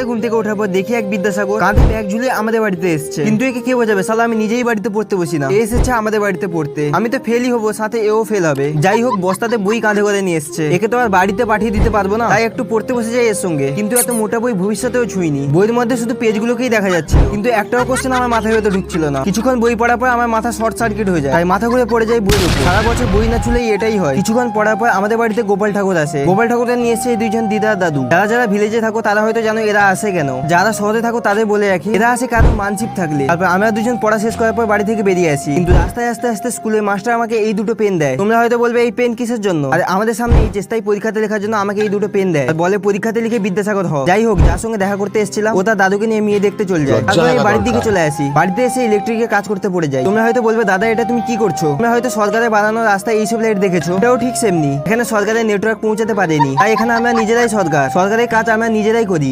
সকালে ঘুম থেকে ওঠার পর দেখি এক বিদ্যাসাগর কাঁধে ব্যাগ ঝুলিয়ে আমাদের বাড়িতে এসছে। কিন্তু একে কে বোঝাবে? সালা আমি নিজেই বাড়িতে পড়তে বসি না। এসেছে আমাদের বাড়িতে পড়তে। আমি তো ফেলই হব, সাথে এও ফেল হবে। যাই হোক, বস্তাতে বই কাঁধে করে নিয়ে এসছে। একে তো আর বাড়িতে পাঠিয়ে দিতে পারব না। তাই একটু পড়তে বসে যাই এর সঙ্গে। কিন্তু এত মোটা বই ভবিষ্যতেও ছুঁইনি। বইয়ের মধ্যে শুধু পেজগুলোকেই দেখা যাচ্ছে কিন্তু একটাও কোশ্চেন আমার মাথায় হয়তো ঢুকছিল না। কিছুক্ষণ বই পড়ার পর আমার মাথা শর্ট সার্কিট হয়ে যায়। তাই মাথা ঘুরে পড়ে যায় বই সারা বছর বই না ছুলেই এটাই হয়। কিছুক্ষণ পড়ার পর আমাদের বাড়িতে গোপাল ঠাকুর আসে। গোপাল ঠাকুরটা নিয়ে এসেছে দুইজন দিদা দাদু। যারা যারা ভিলেজে থাকো, তারা হয়তো জানো এরা আসে কেন? যারা শহরে থাকো তাদের বলে রাখি, এরা আসে কারও মানসিক থাকলে। তারপর আমরা দুজন পড়া শেষ করার পর বাড়ি থেকে বেরিয়ে আসি। কিন্তু রাস্তায় আস্তে আস্তে স্কুলের মাস্টার আমাকে এই দুটো পেন দেয়। তোমরা হয়তো বলবে, এই পেন কিসের জন্য? আর আমাদের সামনে এই চেষ্টায় পরীক্ষাতে লেখার জন্য আমাকে এই দুটো পেন দেয়। আর বলে, পরীক্ষাতে লিখে বিদ্যাসাগর হ যাই হোক, যার সঙ্গে দেখা করতে এসেছিলাম, ও তার দাদুকে নিয়ে মেয়ে দেখতে চলে যায়। তারপর বাড়ির দিকে চলে আসি। বাড়িতে এসে ইলেকট্রিকের কাজ করতে পড়ে যায় তোমরা হয়তো বলবে, দাদা, এটা তুমি কি করছ? তোমরা হয়তো সরকারের বানানো রাস্তায় এইসব লাইট দেখেছ। এটাও ঠিক সেমনি। এখানে সরকারের নেটওয়ার্ক পৌঁছাতে পারেনি। তাই এখানে আমরা নিজেরাই সরকার। সরকারের কাজ আমরা নিজেরাই করি।